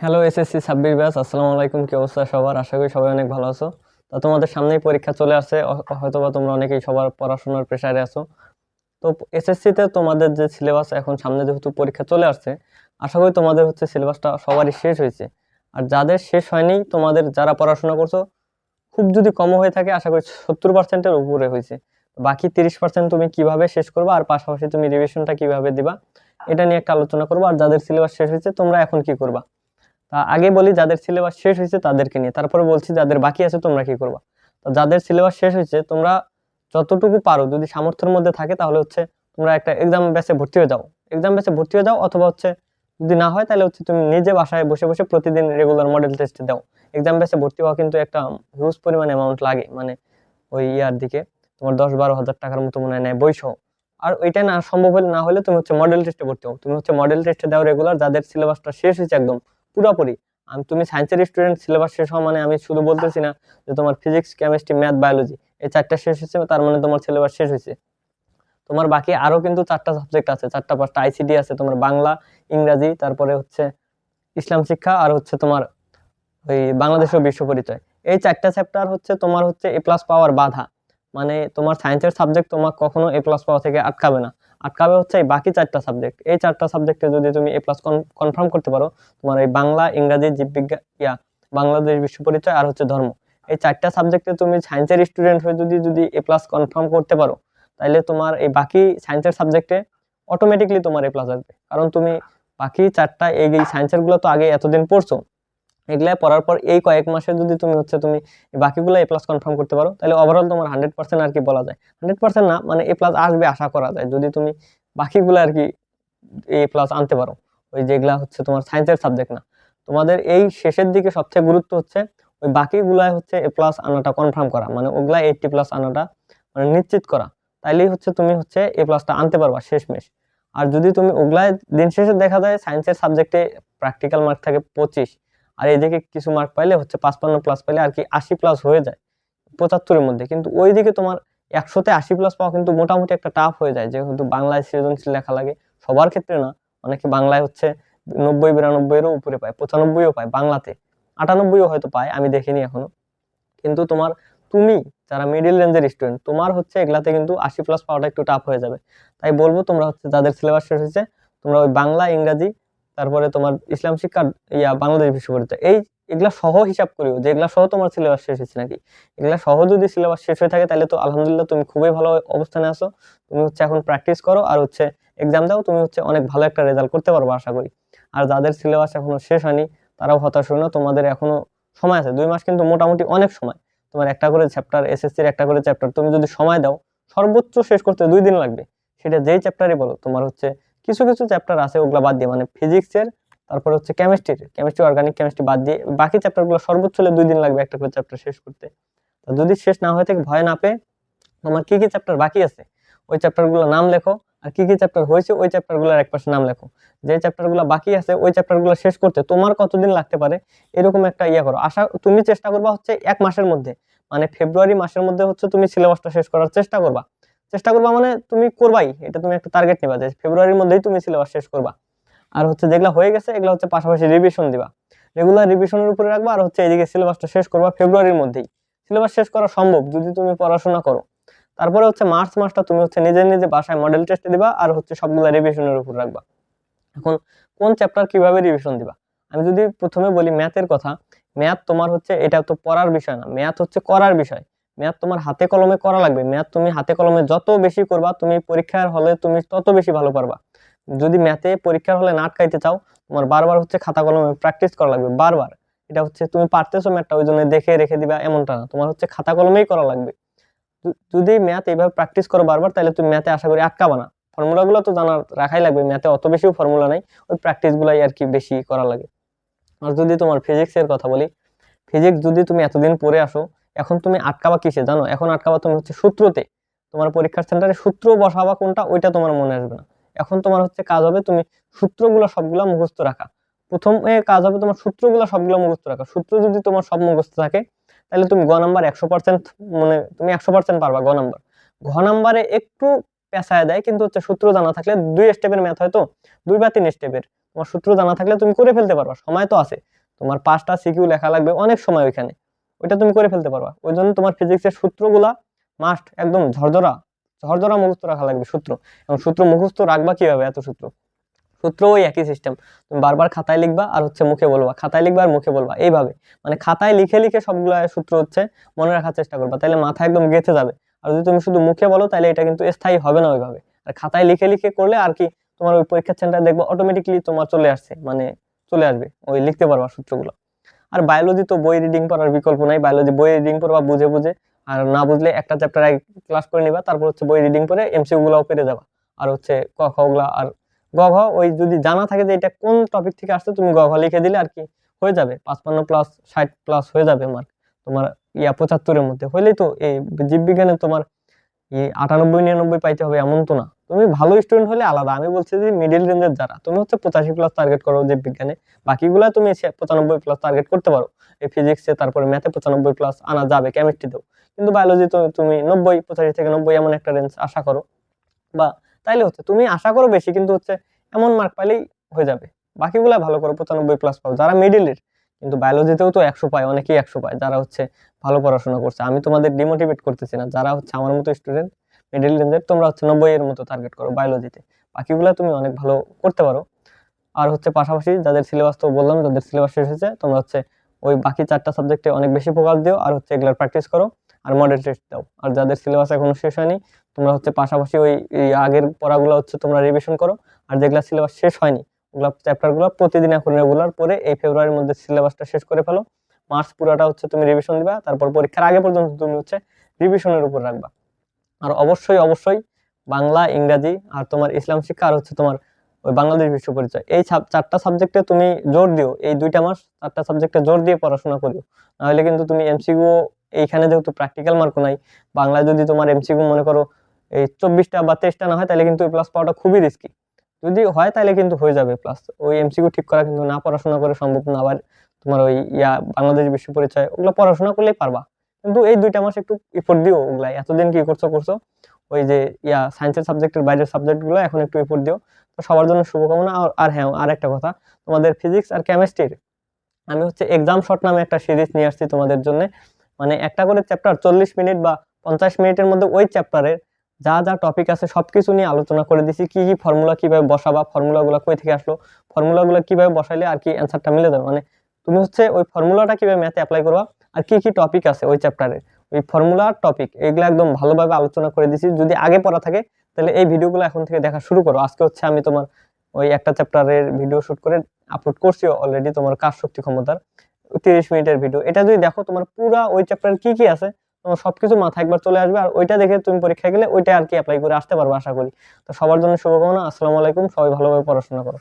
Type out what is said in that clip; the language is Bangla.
হ্যালো এসএসসি ছাব্বিশ ব্যাচ, আসসালামু আলাইকুম, কি অবস্থা সবার? আশা করি সবাই অনেক ভালো আছো। তো তোমাদের সামনেই পরীক্ষা চলে আসছে হয়তোবা তোমরা অনেকেই সবার পড়াশোনার প্রেশারে আছো। তো এসএসসিতে তোমাদের যে সিলেবাস এখন সামনে যেহেতু পরীক্ষা চলে আসছে, আশা করি তোমাদের হচ্ছে সিলেবাসটা সবারই শেষ হয়েছে। আর যাদের শেষ হয়নি, তোমাদের যারা পড়াশোনা করছ, খুব যদি কম হয়ে থাকে, আশা করি সত্তর পার্সেন্টের উপরে হয়েছে। বাকি তিরিশ পার্সেন্ট তুমি কীভাবে শেষ করবে, আর পাশাপাশি তুমি রিভিশনটা কীভাবে দিবা, এটা নিয়ে একটা আলোচনা করব। আর যাদের সিলেবাস শেষ হয়েছে, তোমরা এখন কি করবা? তা আগে বলি যাদের সিলেবাস শেষ হয়েছে তাদেরকে নিয়ে। তারপরে বলছি, যাদের বাকি আছে তোমরা কি করবা? তো যাদের সিলেবাস শেষ হয়েছে, তোমরা যতটুকু পারো, যদি সামর্থ্যের মধ্যে থাকে, তাহলে হচ্ছে তোমরা একটা এক্সাম ব্যাচে ভর্তি হয়ে যাও। এক্সাম ব্যাচে ভর্তি হয়ে যাও, অথবা হচ্ছে যদি না হয়, তাহলে হচ্ছে তুমি নিজে বাসায় বসে বসে প্রতিদিন রেগুলার মডেল টেস্ট দাও। এক্সাম ব্যাচে ভর্তি হওয়া কিন্তু একটা হিউজ পরিমাণ অ্যামাউন্ট লাগে মানে ওই ইয়ার দিকে। তোমার দশ বারো হাজার টাকার মতো মনে নেয় বইসহ আর ওইটা না, সম্ভব হলে না হলে তুমি হচ্ছে মডেল টেস্টে ভর্তি হও। তুমি হচ্ছে মডেল টেস্টে দাও রেগুলার যাদের সিলেবাসটা শেষ হয়েছে একদম পুরোপুরি। আমি, তুমি সায়েন্সের স্টুডেন্ট সিলেবাস শেষ হওয়া মানে আমি শুধু বলতেছি না যে তোমার ফিজিক্স কেমিস্ট্রি ম্যাথ বায়োলজি এই চারটা শেষ হয়েছে, তার মানে তোমার সিলেবাস শেষ হয়েছে। তোমার বাকি আরও কিন্তু চারটা সাবজেক্ট আছে, চারটা পাঁচটা আইসিডি আছে, তোমার বাংলা, ইংরাজি, তারপরে হচ্ছে ইসলাম শিক্ষা আর হচ্ছে তোমার ওই বাংলাদেশ ও বিশ্ব পরিচয়। এই চারটা চ্যাপ্টার হচ্ছে তোমার হচ্ছে এ প্লাস পাওয়ার বাধা। মানে তোমার সায়েন্সের সাবজেক্ট তোমার কখনো এ প্লাস পাওয়া থেকে আটকাবে না। আটকাবে হচ্ছে এই বাকি চারটা সাবজেক্ট এই চারটা সাবজেক্টে যদি তুমি এ প্লাস কনফার্ম করতে পারো, তোমার এই বাংলা, ইংরাজি জীববিজ্ঞান ইয়া, বাংলাদেশ বিশ্ব পরিচয় আর হচ্ছে ধর্ম। এই চারটা সাবজেক্টে তুমি সায়েন্সের স্টুডেন্ট হয়ে যদি যদি এ প্লাস কনফার্ম করতে পারো তাহলে তোমার এই বাকি সায়েন্সের সাবজেক্টে অটোমেটিকলি তোমার এ প্লাস আসবে। কারণ তুমি বাকি চারটা এই সায়েন্সেরগুলো তো আগে এতদিন পড়ছো। এগুলা পড়ার পর এই কয়েক মাসে যদি তুমি হচ্ছে তুমি বাকিগুলো এ প্লাস কনফার্ম করতে পারো, তাহলে ওভারঅল তোমার হান্ড্রেড পার্সেন্ট আর কি বলা যায়। হান্ড্রেড পার্সেন্ট না মানে এ প্লাস আসবে আশা করা যায়। যদি তুমি বাকিগুলো আর কি এ প্লাস আনতে পারো, ওই যেগুলা হচ্ছে তোমার সায়েন্সের সাবজেক্ট না। তোমাদের এই শেষের দিকে সবচেয়ে গুরুত্ব হচ্ছে, ওই বাকিগুলাই হচ্ছে এ প্লাস আনাটা কনফার্ম করা মানে ওগুলা এইটটি প্লাস আনাটা মানে নিশ্চিত করা। তাইলেই হচ্ছে তুমি হচ্ছে এ প্লাসটা আনতে পারবা শেষমেশ। আর যদি তুমি ওগুলায় দিন শেষে দেখা যায় সায়েন্সের সাবজেক্টে প্র্যাকটিক্যাল মার্ক থাকে পঁচিশ আর এদিকে কিছু মার্ক পাইলে হচ্ছে পাঁচপান্ন প্লাস পাইলে আর কি আশি প্লাস হয়ে যায় পঁচাত্তরের মধ্যে। কিন্তু ওইদিকে তোমার একশোতে আশি প্লাস পাওয়া কিন্তু মোটামুটি একটা টাফ হয়ে যায়। যেহেতু বাংলায় সৃজনশীল লেখা লাগে, সবার ক্ষেত্রে না। অনেকে বাংলায় হচ্ছে নব্বই, বিরানব্বইয়েরও উপরে পায়, পঁচানব্বইও পায় বাংলাতে। আটানব্বইও হয়তো পায়, আমি দেখিনি এখনও। কিন্তু তোমার তুমি যারা মিডিল রেঞ্জের স্টুডেন্ট তোমার হচ্ছে এগুলাতে কিন্তু আশি প্লাস পাওয়াটা একটু টাফ হয়ে যাবে। তাই বলব তোমরা হচ্ছে যাদের সিলেবাস শেষ হয়েছে, তোমরা ওই বাংলা, ইংরাজি তারপরে তোমার ইসলাম শিক্ষা, ইয়া, বাংলাদেশ বিশ্ব পরিচয় এই এগুলা সহ হিসাব করিও, যে এগুলা সহ তোমার সিলেবাস শেষ হয়েছে নাকি? এগুলা সহ যদি সিলেবাস শেষ হয়ে থাকে, তাহলে তো আলহামদুলিল্লাহ তুমি খুবই ভালো অবস্থানে আসো তুমি হচ্ছে এখন প্র্যাকটিস করো আর হচ্ছে এক্সাম দাও, তুমি হচ্ছে অনেক ভালো একটা রেজাল্ট করতে পারব, আশা করি। আর যাদের সিলেবাস এখনও শেষ হয়নি, তারাও হতাশ হো না, তোমাদের এখনও সময় আছে। দুই মাস কিন্তু মোটামুটি অনেক সময়। তোমার একটা করে চ্যাপ্টার এসএসসির একটা করে চ্যাপ্টার তুমি যদি সময় দাও, সর্বোচ্চ শেষ করতে দুই দিন লাগবে। সেটা যেই চ্যাপ্টারই বলো, তোমার হচ্ছে কিছু কিছু চ্যাপ্টার আছে, ওগুলা বাদ দিয়ে মানে ফিজিক্সের তারপরে হচ্ছে কেমিস্ট্রির কেমিস্ট্রি অর্গানিক কেমিস্ট্রি বাদ দিয়ে, বাকি চ্যাপ্টারগুলো সর্বোচ্চ হলে দুই দিন লাগবে একটা করে চ্যাপ্টার শেষ করতে। তো যদি শেষ না হয়ে থাকে, ভয় না পেয়ে তোমার কি কি চ্যাপ্টার বাকি আছে, ওই চ্যাপ্টারগুলো নাম লেখো। আর কি কি চ্যাপ্টার হয়েছে, ওই চ্যাপ্টারগুলোর এক পাশে নাম লেখো। যে চ্যাপ্টারগুলো বাকি আছে, ওই চ্যাপ্টারগুলো শেষ করতে তোমার কতদিন লাগতে পারে, এরকম একটা ইয়ে করো। আশা, তুমি চেষ্টা করবা হচ্ছে এক মাসের মধ্যে মানে ফেব্রুয়ারি মাসের মধ্যে হচ্ছে তুমি সিলেবাসটা শেষ করার চেষ্টা করবা। চেষ্টা করবা মানে তুমি করবাই, এটা তুমি একটা টার্গেট নিবা যে ফেব্রুয়ারির মধ্যেই তুমি সিলেবাস শেষ করবা। আর হচ্ছে যেগুলো হয়ে গেছে, এগুলো হচ্ছে পাশাপাশি রিভিশন দিবা। রেগুলার রিভিশনের উপরে রাখবা আর হচ্ছে এদিকে সিলেবাসটা শেষ করবা ফেব্রুয়ারির মধ্যেই। সিলেবাস শেষ করা সম্ভব যদি তুমি পড়াশোনা করো। তারপরে হচ্ছে মার্চ মাসটা তুমি হচ্ছে নিজে নিজে বাসায় মডেল টেস্টে দিবা আর হচ্ছে সবগুলো রিভিশনের উপর রাখবা। এখন কোন চ্যাপ্টার কীভাবে রিভিশন দিবা? আমি যদি প্রথমে বলি ম্যাথের কথা ম্যাথ তোমার হচ্ছে এটা তো পড়ার বিষয় না ম্যাথ হচ্ছে করার বিষয়। ম্যাথ তোমার হাতে কলমে করা লাগবে। ম্যাথ তুমি হাতে কলমে যত বেশি করবা, তুমি পরীক্ষার হলে তুমি তত বেশি ভালো পারবা। যদি ম্যাথে পরীক্ষার হলে না আটকাইতে চাও, তোমার বারবার হচ্ছে খাতা কলমে প্র্যাকটিস করা লাগবে, বারবার। এটা হচ্ছে তুমি পারতেছো ম্যাথটা ওই জন্য দেখে রেখে দিবা এমনটা না। তোমার হচ্ছে খাতা কলমেই করা লাগবে। যদি ম্যাথ এইভাবে প্র্যাকটিস করো বারবার, তাহলে তুমি ম্যাথে আশা করি আটকাবা না। ফর্মুলাগুলো তো জানার, রাখাই লাগবে। ম্যাথে অত বেশিও ফর্মুলা নাই, ওই প্র্যাকটিসগুলাই আর কি বেশি করা লাগে। আর যদি তোমার ফিজিক্সের কথা বলি ফিজিক্স যদি তুমি এতদিন পড়ে আসো এখন তুমি আটকাবা কিসে, জানো? এখন আটকাবা তুমি হচ্ছে সূত্রতে। তোমার পরীক্ষার সেন্টারে সূত্র বসাবা কোনটা, ওইটা তোমার মনে আসবে না। এখন তোমার হচ্ছে কাজ হবে তুমি সূত্রগুলো সবগুলা মুখস্থ রাখা। প্রথমে কাজ হবে তোমার সূত্রগুলো সবগুলো মুখস্থ রাখা। সূত্র যদি তোমার সব মুখস্থ থাকে, তাহলে তুমি গ নাম্বার একশো পার্সেন্ট মানে তুমি একশো পার্সেন্ট পারবা গ নাম্বার। ঘ নাম্বারে একটু পেঁচায় দেয়, কিন্তু হচ্ছে সূত্র জানা থাকলে দুই স্টেপের ম্যাথ হয়তো দুই বা তিন স্টেপের তোমার সূত্র জানা থাকলে তুমি করে ফেলতে পারবা, সময় তো আছে। তোমার পাঁচটা সিকিউ লেখা লাগবে অনেক সময় ওইখানে। ওইটা তুমি করে ফেলতে পারবা। ওই জন্য তোমার ফিজিক্সের সূত্রগুলা মাস্ট একদম ঝরঝরা ঝরঝরা মুখস্থ রাখা লাগবে সূত্র। এবং সূত্র মুখস্থ রাখবা কীভাবে? এত সূত্র। সূত্র ওই একই সিস্টেম তুমি বারবার খাতায় লিখবা আর হচ্ছে মুখে বলবা। খাতায় লিখবা আর মুখে বলবা। এইভাবে। মানে খাতায় লিখে লিখে সবগুলো সূত্র হচ্ছে মনে রাখার চেষ্টা করবা। তাহলে মাথা একদম গেঁথে যাবে। আর যদি তুমি শুধু মুখে বলো তাহলে এটা কিন্তু স্থায়ী হবে না ওইভাবে। আর খাতায় লিখে লিখে করলে আর কি তোমার ওই পরীক্ষার সেন্টার দেখব অটোমেটিকলি তোমার চলে আসছে। মানে চলে আসবে। ওই লিখতে পারবা সূত্রগুলো। আর বায়োলজি তো বই রিডিং করার বিকল্প নাই বায়োলজি বই রিডিং করবা বুঝে বুঝে, আর না বুঝলে একটা চ্যাপ্টার ক্লাস করে নিবা, তারপর হচ্ছে বই রিডিং করে এমসিউ গুলাও পেরে যাবা। আর হচ্ছে ক খ গুলা আর গ ঘ ওই যদি জানা থাকে যে এটা কোন টপিক থেকে আসছে, তুমি গ ঘ লিখে দিলে আর কি হয়ে যাবে। পাঁচপান্ন প্লাস ষাট প্লাস হয়ে যাবে মার্ক তোমার ইয়া পঁচাত্তরের মধ্যে। হইলেই তো এই জীববিজ্ঞানে তোমার এই আটানব্বই, নিরানব্বই পাইতে হবে এমন তো না। তুমি ভালো স্টুডেন্ট হলে আলাদা। আমি বলছি যে মিডিল রেঞ্জের যারা, তুমি হচ্ছে পঁচাশি প্লাস টার্গেট করো জীববিজ্ঞানে বাকিগুলা তুমি পঁচানব্বই প্লাস টার্গেট করতে পারো। এই ফিজিক্সে তারপরে ম্যাথে পঁচানব্বই প্লাস আনা যাবে কেমিস্ট্রিতেও কিন্তু বায়োলজি তুমি নব্বই, পঁচাশি থেকে নব্বই এমন একটা রেঞ্জ আশা করো। বা তাইলে হচ্ছে তুমি আশা করো বেশি, কিন্তু হচ্ছে এমন মার্ক পাইলেই হয়ে যাবে। বাকিগুলা ভালো করো, পঁচানব্বই প্লাস পাও। যারা মিডিলের কিন্তু বায়োলজিতেও তো একশো পায়, অনেকেই একশো পায়, যারা হচ্ছে ভালো পড়াশোনা করছে। আমি তোমাদের ডিমোটিভেট করতেছি না, যারা হচ্ছে আমার মতো স্টুডেন্ট মিডিল রেঞ্জের তোমরা হচ্ছে নব্বই এর মতো টার্গেট করো বায়োলজিতে বাকিগুলো তুমি অনেক ভালো করতে পারো। আর হচ্ছে পাশাপাশি যাদের সিলেবাস তো বললাম, যাদের সিলেবাস শেষ হয়েছে, তোমরা হচ্ছে ওই বাকি চারটা সাবজেক্টে অনেক বেশি ফোকাস দিও আর হচ্ছে এগুলোর প্র্যাকটিস করো আর মডেল টেস্ট দাও। আর যাদের সিলেবাস এখনও শেষ হয়নি, তোমরা হচ্ছে পাশাপাশি ওই আগের পড়াগুলো হচ্ছে তোমরা রিভিশন করো। আর যেগুলো সিলেবাস শেষ হয়নি, ওগুলো চ্যাপ্টারগুলো প্রতিদিন এখন রেগুলার পরে এই ফেব্রুয়ারির মধ্যে সিলেবাসটা শেষ করে ফেলো। মার্চ পুরোটা হচ্ছে তুমি রিভিশন দিবা, তারপর পরীক্ষার আগে পর্যন্ত তুমি হচ্ছে রিভিশনের উপর রাখবা। আর অবশ্যই অবশ্যই বাংলা, ইংরাজি আর তোমার ইসলাম শিক্ষা আর হচ্ছে তোমার ওই বাংলাদেশ বিশ্ব পরিচয়। এই চারটা সাবজেক্টে তুমি জোর দিও, এই দুইটা মাস চারটা সাবজেক্টে জোর দিয়ে পড়াশোনা করিও। নাহলে কিন্তু তুমি এমসিকিউ এইখানে যেহেতু প্র্যাকটিক্যাল মার্ক নাই, বাংলায় যদি তোমার এমসিকিউ মনে করো এই চব্বিশটা বা তেইশটা না হয়, তাহলে কিন্তু প্লাস পাওয়াটা খুবই রিস্কি যদি হয়, তাহলে কিন্তু হয়ে যাবে প্লাস ওই এমসিকিউ ঠিক করা কিন্তু না পড়াশোনা করে সম্ভব না, আবার তোমার ওই ইয়া, বাংলাদেশ বিশ্ব পরিচয়, ওগুলো পড়াশোনা করলেই পারবা। কিন্তু এই দুইটা মাস একটু ইফোর্ট দিও ওগুলাই। এতদিন কি করছ করছ? ওই যে, ইয়া সায়েন্সের সাবজেক্টের বাইরের সাবজেক্টগুলো এখন একটু ইফোর্ট দিও। তো সবার জন্য শুভকামনা। আর হ্যাঁ আর একটা কথা, তোমাদের ফিজিক্স আর কেমিস্ট্রির আমি হচ্ছে এক্সাম শট নামে একটা সিরিজ নিয়ে আসছি তোমাদের জন্য। মানে একটা করে চ্যাপ্টার চল্লিশ মিনিট বা পঞ্চাশ মিনিটের মধ্যে ওই চ্যাপ্টারের যা যা টপিক আছে সবকিছু নিয়ে আলোচনা করে দিছি। কি কি ফর্মুলা কীভাবে বসাবা ফর্মুলাগুলো কই থেকে আসলো ফর্মুলাগুলো কীভাবে বসাইলে আর কি অ্যান্সারটা মিলে যাবে। মানে তুমি হচ্ছে ওই ফর্মুলাটা কীভাবে ম্যাথে অ্যাপ্লাই করবা আর কি কি টপিক আছে ওই চ্যাপ্টারে ওই ফর্মুলা টপিক এগুলো একদম ভালোভাবে আলোচনা করে দিছি। যদি আগে পড়া থাকে, তাহলে এই ভিডিওগুলো এখন থেকে দেখা শুরু করো। আজকে হচ্ছে আমি তোমার ওই একটা চ্যাপ্টারের ভিডিও শুট করে আপলোড করছি অলরেডি তোমার কাজ শক্তি ক্ষমতার তিরিশ মিনিটের ভিডিও এটা যদি দেখো, তোমার পুরা ওই চ্যাপ্টারে কি কি আছে, তোমার সবকিছু মাথায় একবার চলে আসবে। আর ওইটা দেখে তুমি পরীক্ষায় গেলে ওইটা আর কি অ্যাপ্লাই করে আসতে পারবে, আশা করি। তো সবার জন্য শুভকামনা, আসসালামু আলাইকুম, সবাই ভালোভাবে পড়াশোনা করো।